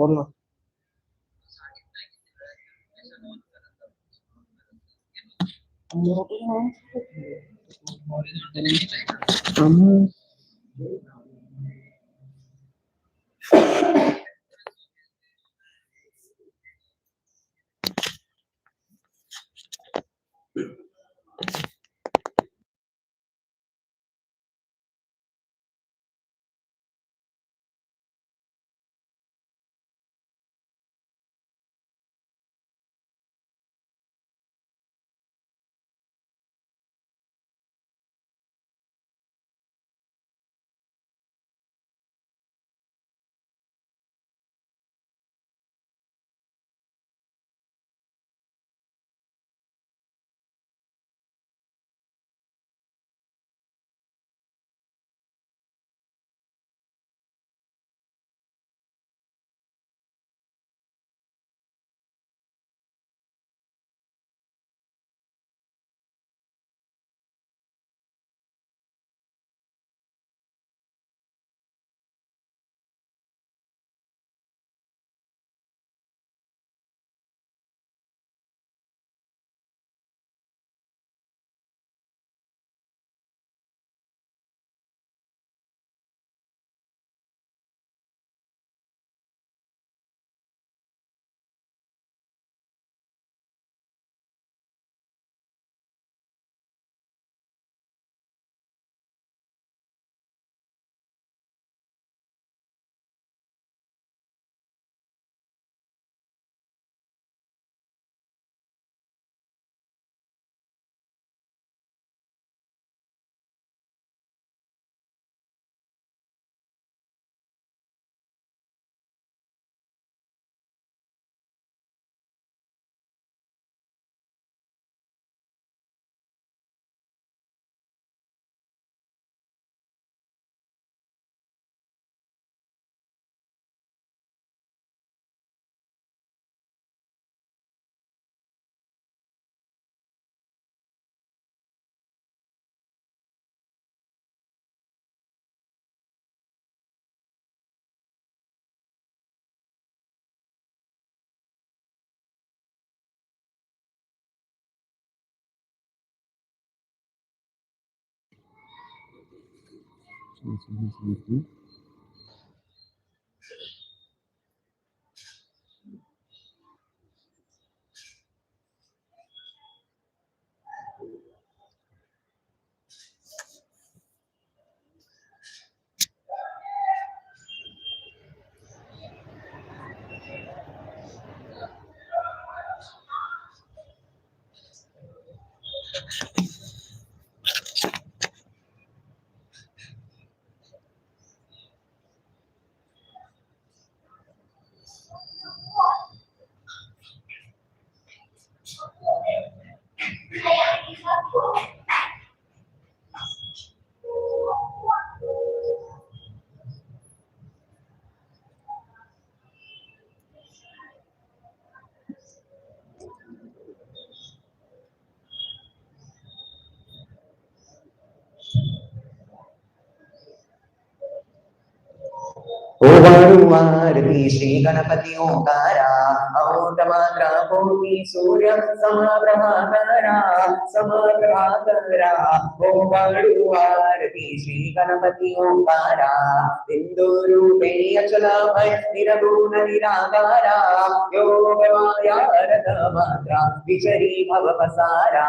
बोल ना c'est. ओवारुवारती श्री गणपति ओंकारा सूर्य समाप्रभाकरा ओवारुवारती श्री गणपति ओंकारा बिंदु रूपे अचलाभय निरगुण निराकारा मात्रा विचरी भव पसारा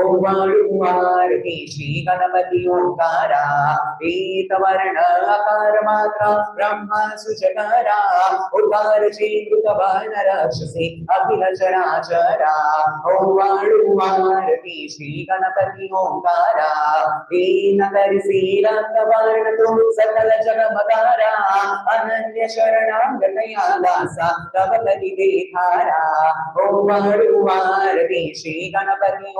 ओवारुवारती श्री गणपति ओंकारा मात्रा ब्रह्म सुचकारा ఉపారచీకృత వాన రాక్షసి అఖిలచరాచరా ఔవాళువారతి శ్రీ గణపతి ఓంకార. దీనకరి శ్రీరంగవర్ణతో సకల జగమతార అనన్య శరణాంగతయా దాస తవ కలిదే ధార ఓవాళువారతి శ్రీ గణపతి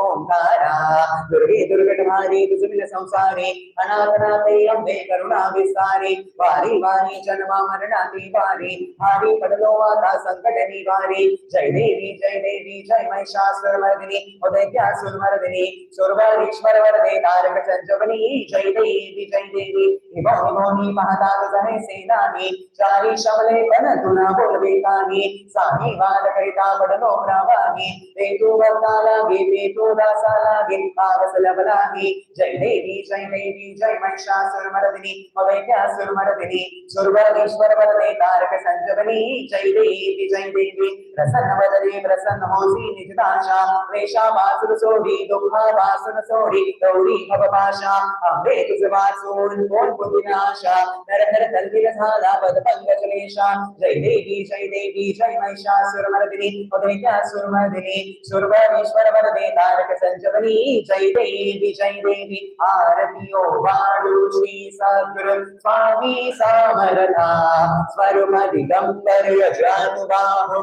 అనాథనాథే అంబే కరుణా విస్తారే వారి వారి జన్మ మరణాది వారి वारी वारी जन्मा मरणाति वारी हरी भारी पडलो संकट निवारी। जय देवी जय देवी, जय महिषासुर मर्दिनी उदयत्यासुर मर्दिनी सुरवरीश्वर वरदे तारक संजवनी जय देवी जय देवी। निभो निभोनी महतात जने सेनानी, चारी शमले पण तुना बोलवेतानी साही वाद करिता पडलो प्रवाही ते तू वरता लागे ते तू दासा लागे पावस लबलागे। जय देवी जय देवी, जय महिषासुर मर्दिनी उदयत्यासुर मर्दिनी सुरवरीश्वर वरदे तारक சஞ்சவனி ஜெய் தேவி ஜெய் தேவி प्रसन्न वदने, प्रसन्न होसी निजदाशा क्लेशा वासुर सोडी दुःखा वासुर सोडी गौरी भवपाशा। अंबे तुझ वासून कोण पुण्याशा नर नर तल्विर झाला पद पंकजलेशा जय देवी जय देवी, जय महिषासुर मर्दिनी उदयत्यासुर मर्दिनी। सुरवरीश्वर वरदे, तारक संजवनी जय देवी जय देवी, आरतियो वाडू श्री सद्गुरु स्वामी समर्था। स्वरूप दिगंबर यजानुबाहु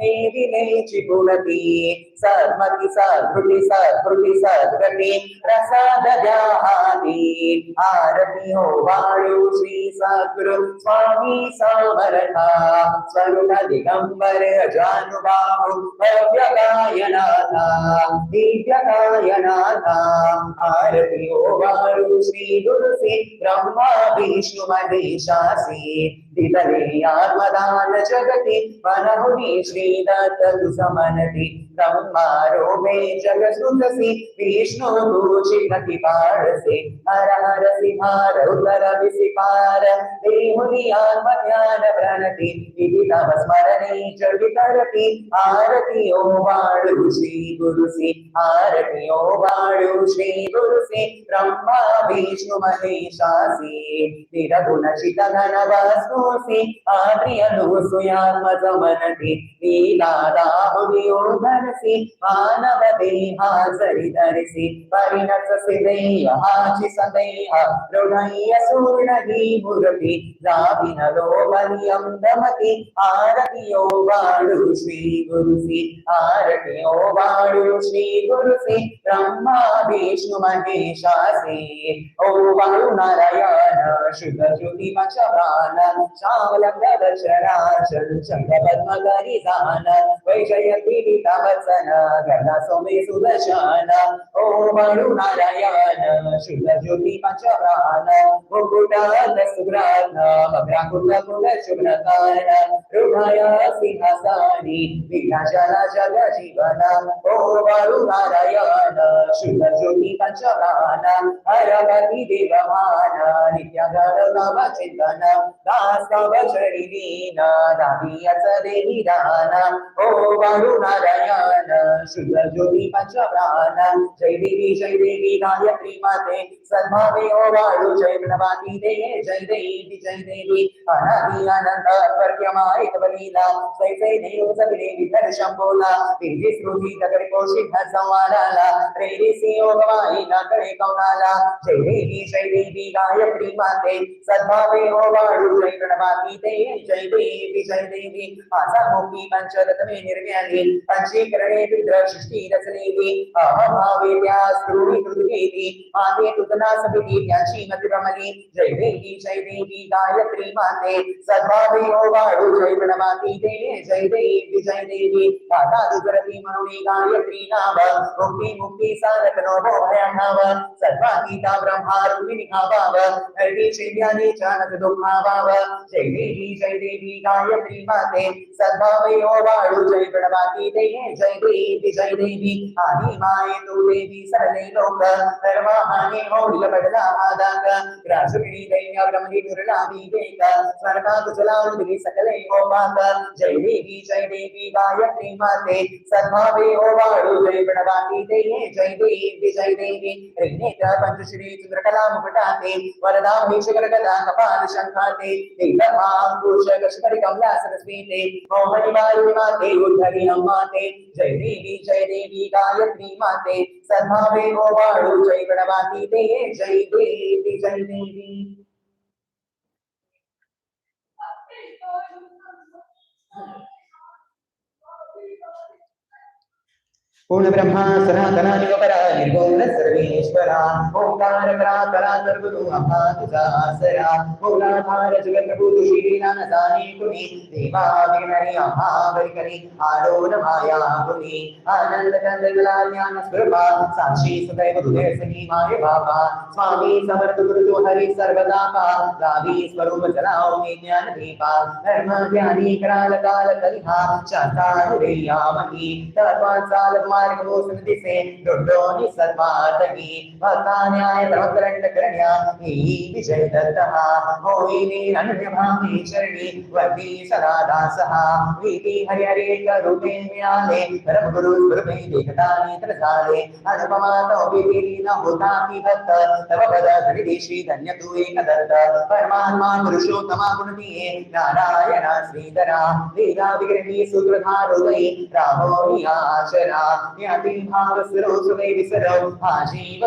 देवि लेचि पुरति सद्मति सद्भृति सद्भृति सद्गति प्रसाद द्याहाति आरति हो वायु श्री सद्गुरु स्वामी समर्था। स्वरूप दिगंबर जानुबाहु भव्यकायनाथा दिव्यकायनाथा आरति हो वायु श्री गुरु से ब्रह्मा दितले आत्मदान जगति मनहुनि श्रीदत्त समनति ब्रह्मारोपे जगसुतसि विष्णु भूषिपति पारसि हर हर सिहार उदर विसिपार देहुनि आत्मज्ञान प्रणति विधि तव स्मरणे च वितरति आरति ओ वाळु श्री गुरुसि आरति ओ वाळु श्री गुरुसि ब्रह्मा विष्णु महेशासि निरगुणचित घन वस्तुसि आद्रियनु सुयात्मजमनति ಹರಸಿ ಮಾನವ ದೇಹ ಸರಿಧರಿಸಿ ಪರಿಣತಸಿ ದೈವ ಹಾಚಿ ಸದೈಹ ಋಣಯ್ಯ ಸೂರ್ಣ ಹೀ ಮುರಟಿ ಸಾವಿನ ಲೋಮರಿಯಂ ದಮತಿ ಆರತಿಯೋ ಬಾಳು ಶ್ರೀ ಗುರುಸಿ ಆರತಿಯೋ ಬಾಳು ಶ್ರೀ ಗುರುಸಿ ಬ್ರಹ್ಮ ವಿಷ್ಣು ಮಹೇಶಾಸಿ ಓ ಬಾಳು ನಾರಾಯಣ ಶುಭ ಜ್ಯೋತಿ ಮಶಾನ ಶ್ಯಾಮಲ ಪ್ರದಶರಾಚಲ ಚಂದ್ರ ಪದ್ಮಗರಿ ದಾನ ವೈಜಯತಿ ವಿತವ వత్సన గణ సోమి సుదర్శన ఓ మరు నారాయణ శుద్ధ జ్యోతి పంచప్రాణ ముకుటాల సుగ్రాణ భద్రాకుల కుల శుభ్రతాన హృదయ సింహాసాని విఘ్నశల దాని దేవి దాన ఓ మరు शुभ ज्योति पंचप्राण जय देवी जय देवी गायत्री माते सद्भावे ओ वाळु जय प्रणवाती दे जय देवी जय देवी अनादि अनंत पर्यमाय तव लीला जय जय देव सगळे विठ्ठल शंभोला तेज़ी स्मृती तगडे कोशिक संवादाला प्रेरिसी योगवाई नाकडे कौनाला जय देवी जय देवी गायत्री माते सद्भावे हो वाळू जय प्रणवाती ते जय देवी जय देवी माझा मोठी पंचरत्ने निर्म्याली पंचीकरणे रुद्र सृष्टी रचलेली अहभावे त्या स्त्रुणी कृतकेली माते तुतना समिती मती रमली जय देवी जय देवी गायत्री माते हो वाळू जय प्रणवाती ते जय देवी जय देवी माता दुर्गती म्हणून गायत्री नाव मुक्ती मुक्ती साधक नो भोळ्या नाव सर्वा गीता ब्रह्मा रुक्मिणी भाव हरणी चैत्याने चानक दुःखाभाव जय देवी जय देवी गायत्री माते ओ वाळू जय प्रणवाती ते जय देवी जय देवी आदि माये तू देवी सरले लोक सर्वाहानि होडिल पडला आदाक राजगिरी दैन्य ब्रह्मणि दुर्लाभि वेक स्वर्गा कुशलावृद्धि सकले ओमाक जय देवी जय देवी गायत्री माते सद्भावे ओवाळु जय प्रणवाति देये जय देवी जय देवी त्रिनेत्र पंचश्री चंद्रकला मुकुटाते वरदा भीषकर गदा कपाल जय देवी जय देवी गायत्री माते सद्भावे ओवाळु जय गणवाती दे जय देवी जय देवी पूर्ण ब्रह्मा सनातना निगपरा निर्गुण ईश्वरा ओंकार परापरा सर्वगुरु अपादुसासरा ओलाधार जगद्भूत श्रीनान सानी कुनि देवादिगणि अभावरिकरि आलोन माया कुनि आनंद चंद्रकला ज्ञान स्वरूपा साक्षी सदैव हृदय सनीमाय भावा स्वामी समर्थ गुरु तो हरि सर्वदा पा रावी स्वरूप जलाओ मे ज्ञान दीपा धर्म ज्ञानी कराल काल कलिहा चातानुरेया मही तत्वांसाल मार्ग वो सन्ति से डोडोनि सर्वातनी भक्तान्याय प्रवक्रण्डकरण्यामपि विषयदत्तः मोहिनीरन्यभामे शरणे वर्ती सदा दासः प्रीति हरिहरे करुणे म्याले परमगुरु कृपे देखतानि त्रसाले अनुपमातो विधिरीन होतापि भक्त तव पद हरिदे श्री धन्यतु एकदत्त परमात्मा पुरुषोत्तमा गुणतीये नारायण श्रीधरा वेदा विग्रही सुकृधारुवै रामो याचरा ज्ञाति भावसरो सुवै विसरौ आजीव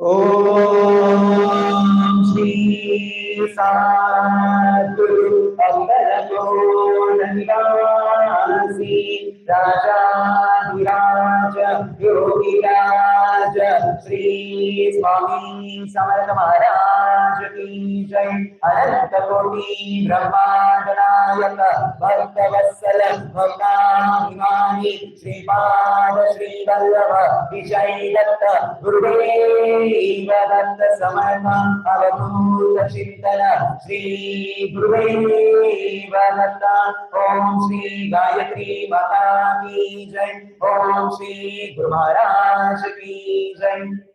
ஓம் ஸ்ரீ சாது அம்பரமோ நந்தாசி ராஜாதிராஜ யோகிராஜ ஸ்ரீ சுவாமி சமரக மகாராஜ கீ ஜெய் समर्थ महाराज की जय अनंत कोटि ब्रह्मांड नायक भक्त वत्सल भक्ताभिमानी श्रीपाद श्री वल्लभ विजय दत्त गुरुदेव दत्त समर्थ अवधूत श्री गुरुदेव दत्त ओम श्री गायत्री माता की जय ओम श्री गुरु महाराज की जय।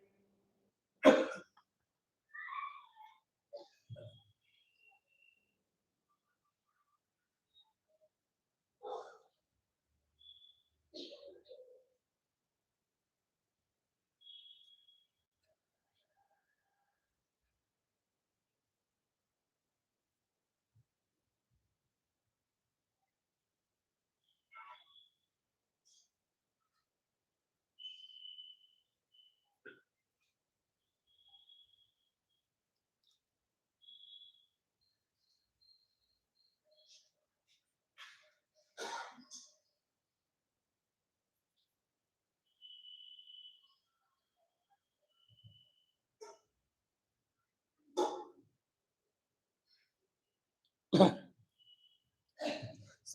Yeah.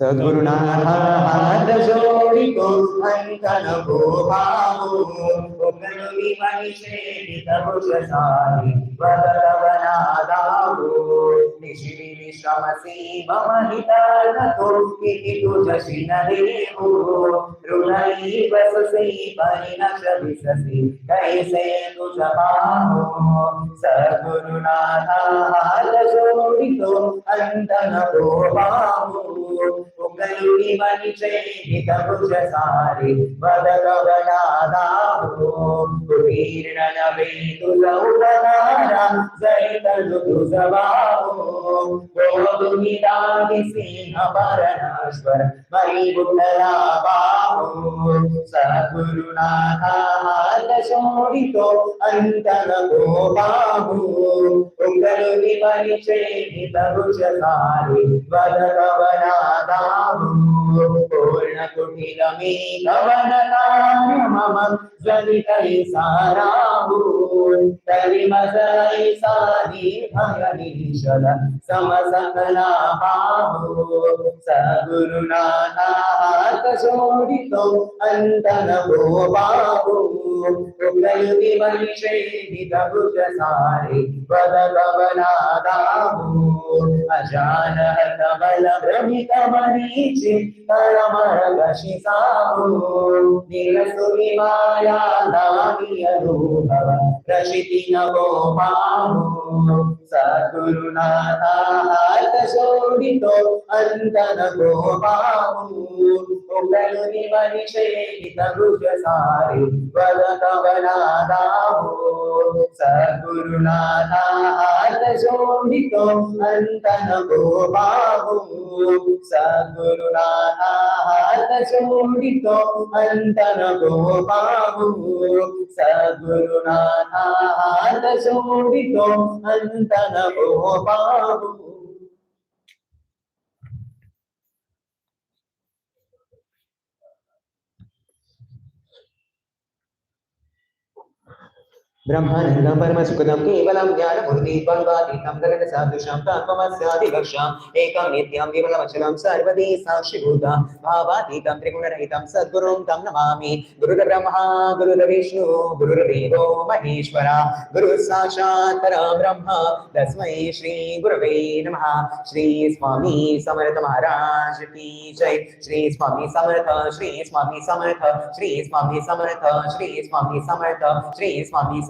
సద్గురునాథ హద జోడి కొంకన భోభావు ఉపయోగి మనిషేటి తభుజ సారి వదలవనాదావు నిశిరి విశ్రమసి మమహితాన తొక్కిటి తుజసి సద్గురునాథ హద జోడి కరుణి వనిచేత భుజసారి వదగవనాదాహో కుటీర్ణన వేదులౌదనార సరితను దుసవాహో గోదు నిదాని సింహ పరణాశ్వర మరి పూర్ణకుటిరమే లవణతామమ జ్వలితై సారాహూన్ తరిమసై సారీ భగవీశ్వర సమసకలాభాహు సగురునాథ కశోడితో అంతన గోపాహూ ఒకలికి వంశేది ప్రభుసారి పదకవనాదాము అజానత బల భ్రమిత మరీచి పరమరగశి సాము నిలసు విమాయా నామియ రూప రషితి నవో సగురునాథ శోభితో అంతన గోపాము ఒకరు మనిషేకి తగుజ సారి వద కవనాదాము సగురునాథ శోభితో అంతన సగురునాథ ఆహారచూడితో అంతన గోపావు. సద్గురునాథ ఆహారచూడితో అంతన గోపావు. ब्रह्मानन्दं परमसुखदं केवलं ज्ञानमूर्तिद्वन्द्वातीतं गगनसादृशं तत्त्वमस्यादिलक्ष्यम् एकं नित्यं विमलमचलं सर्वदे साक्षिभूता। भावातीतं त्रिगुणरहितं सद्गुरुं तं नमामि। गुरुर्ब्रह्मा, गुरुर्विष्णु, गुरुर्देवो महेश्वरा। गुरुः साक्षात् परं ब्रह्म तस्मै श्रीगुरवे नमः। श्री स्वामी समर्थ महाराज की जय। श्री स्वामी समर्थ, श्री स्वामी समर्थ, श्री स्वामी समर्थ, श्री स्वामी समर्थ, श्री स्वामी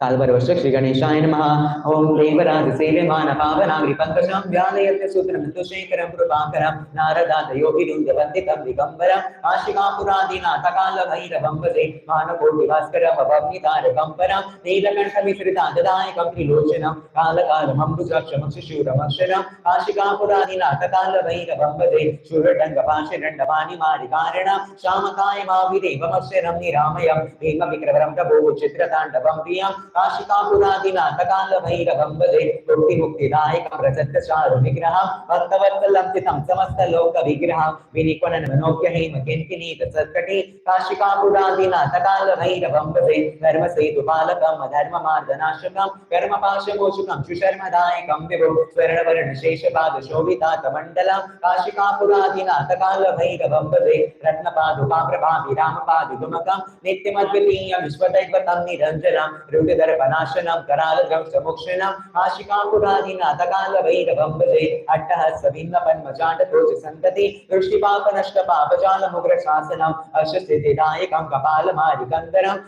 कालवर्वश्च श्रीगणेशाय नमः ॐ देवराज सेव्यमान पावनाग्रि पङ्कजां व्यालयत्य सूत्रं तुशेखरं कृपाकरं नारदादयोगिरुन्द्य वन्दितं दिगम्बरम् आशिकापुरादिनाथकालभैरवं वसे मानकोटिभास्करम् अभग्नितारकं परां नीलकण्ठमिश्रिता ददायकं त्रिलोचनं कालकालमम्बुजाक्षमक्षिशूरमक्षरम् आशिकापुरादिनाथकालभैरवं वसे शुरडङ्गपाशदण्डपाणिमारिकारणं श्यामकायमाभिदेवमक्षरं निरामयं भीमविक्रवरं प्रभोः चित्रताण्डवं प्रियम् కాశికాపురాదిన అంతకాండ భైరవం వదే ముక్తి ముక్తిదాయక ప్రసత్త చారు విగ్రహం భక్తవత్సలంసితం సమస్త లోక విగ్రహం వినికొనన మనోఖ్య హేమ కెంకిని తత్కటి కాశికాపురాదిన అంతకాండ భైరవం వదే ధర్మ సేతు పాలకం అధర్మ మార్గనాశకం కర్మ పాశమోచుకం సుశర్మదాయకం విభు స్వర్ణ వర్ణ శేషపాద శోభితాత మండలం కాశికాపురాదిన అంతకాండ భైరవం వదే రత్న పాదుకా ప్రభావి రామ పాది గుమకం నిత్యమద్వితీయం విశ్వదైవతం నిరంజనం రుడిద सर्वनाशनम करालगम समुक्षणम आशिकाकुरादिनाथकाल वैरवं भजे अट्टहस्त भिन्नपन्मजाण्ड क्रोच संतति वृष्टिपाप नष्ट पापजाल मुग्र शासनम अशस्थितिदायकं कपालमारिकन्दरं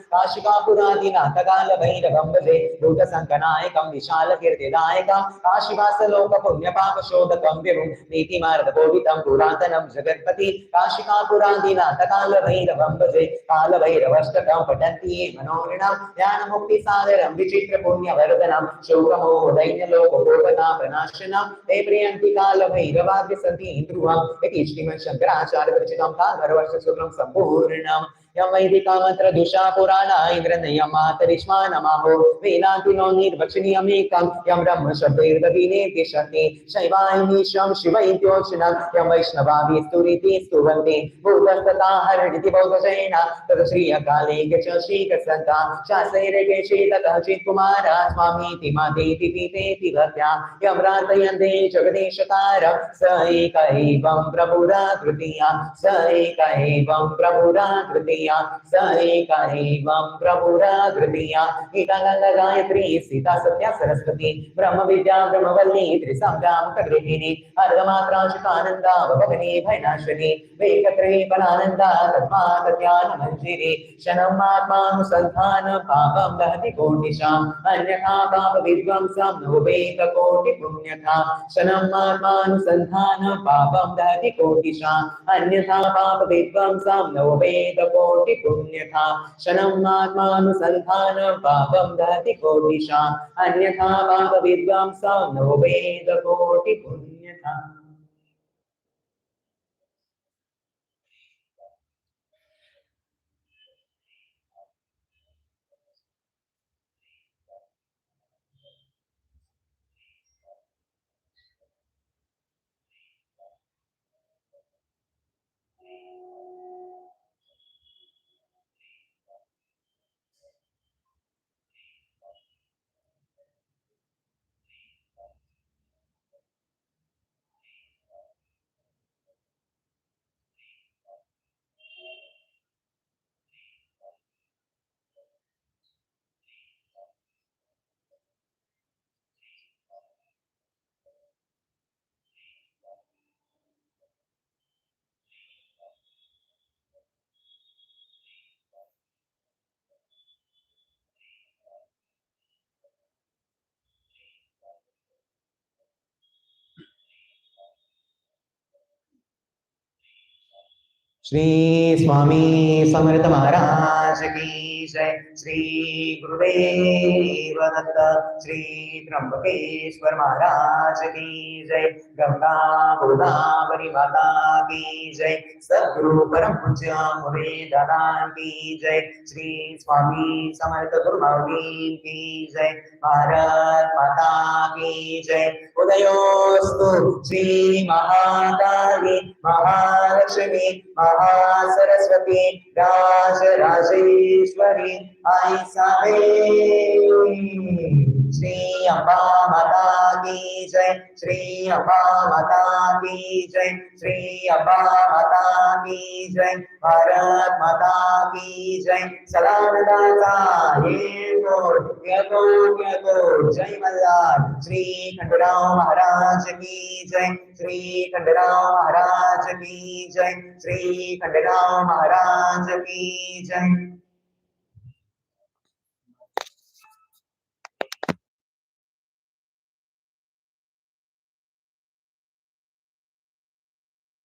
नाथकाल वैरवं भजे भूतसङ्कनायकं विशालकीर्तिदायकं काशिवासलोक पुण्यपाप शोधकं विभुं नीतिमार्गकोपितं पुरातनं जगत्पति काशिकापुरादिनाथकाल वैरवं भजे कालभैरवष्टकं पठन्ति मनोरिणां ज्ञानमुक्तिसा विचित्र पुण्य वरदनम शौरमो दैन्यलो गोपनाभ नाशनम ते प्रियंति काल भैरवाग्य सन्ति इन्द्रुवाम इति श्रीमत् शंकराचार्य विरचितं कालवर्ष सूत्रं सम्पूर्णम् यं वैदिकामत्र दुषा पुराणा इन्द्रनयं मातरिष्मा नमो वेदान्तिनो निर्वचनीयमेकं यं ब्रह्म शब्दैर्दवीने तिष्ठन्ति शैवायमीशं शिवैत्योचनं। यं वैष्णवाभि स्तुरिति स्तुवन्ति। भूतस्तथा हरणिति बौद्धजैन तत् श्रीयकाले गच श्रीकसन्ता शासैरकेशे ततः चित्कुमारा स्वामीति मातेति पीतेति भक्त्या। यं प्रार्थयन्ते जगदीशकार स एक एवं प्रभुरा तृतीया स एक एवं प्रभुरा तृतीया ದುನಿಯಾ ಸಹೇ ಕಾಯೇ ವಾಂ ಪ್ರಭುರಾ ಹೃದಯ ಗೀತಾಗಂಗ ಗಾಯತ್ರಿ ಸೀತಾ ಸತ್ಯ ಸರಸ್ವತಿ ಬ್ರಹ್ಮ ವಿದ್ಯಾ ಬ್ರಹ್ಮವಲ್ಲಿ ತ್ರಿಸಂಭ್ರಾಮಕ ಗೃಹಿಣಿ ಅರ್ಧಮಾತ್ರಾಶಿಕಾನಂದ ಭವಗನಿ ಭಯನಾಶನಿ ವೇಕತ್ರೇ ಫಲಾನಂದ ತದ್ಮಾ ತಜ್ಞಾನ ಮಂಜಿರಿ ಶನಮಾತ್ಮಾನುಸಂಧಾನ ಪಾಪಂ ದಹತಿ ಕೋಟಿಶಾಂ ಅನ್ಯಥಾ ಪಾಪ ವಿದ್ವಾಂಸಾಂ ನೋವೇತ ಕೋಟಿ ಪುಣ್ಯಥಾ ಶನಮಾತ್ಮಾನುಸಂಧಾನ ಪಾಪಂ ದಹತಿ ಕೋಟಿಶಾಂ ಅನ್ಯಥಾ ಪಾಪ ವಿದ್ವಾಂಸಾಂ ನೋವೇತ ಕೋಟಿ कोटि पुण्यथा शनमात्मानुसन्धान पापं दहति कोटिशा अन्यथा पाप विद्वांसां नो वेद कोटि पुण्यथा श्री स्वामी समर्थ महाराज की जय। श्री गुरुदेव दत्त श्री त्र्यंबकेश्वर महाराज की जय। गंगा, गोदावरी माता की जय। सदगुरु परम पूज्य मुरे की जय। श्री स्वामी समर्थ गुरु की जय। भारत माता की जय। उदयोस्तु श्री महाकाली महालक्ष्मी महासरस्वती राज राजेश्वरी आई साहे श्री अम्बा माता की जय श्री अम्बा माता जय श्री अम्बा माता की जय। भारत माता की जय सलामदाता जय मल्हार। श्री खंडराव महाराज की जय, श्री खंडराव महाराज की जय, श्री खंडराव महाराज की जय।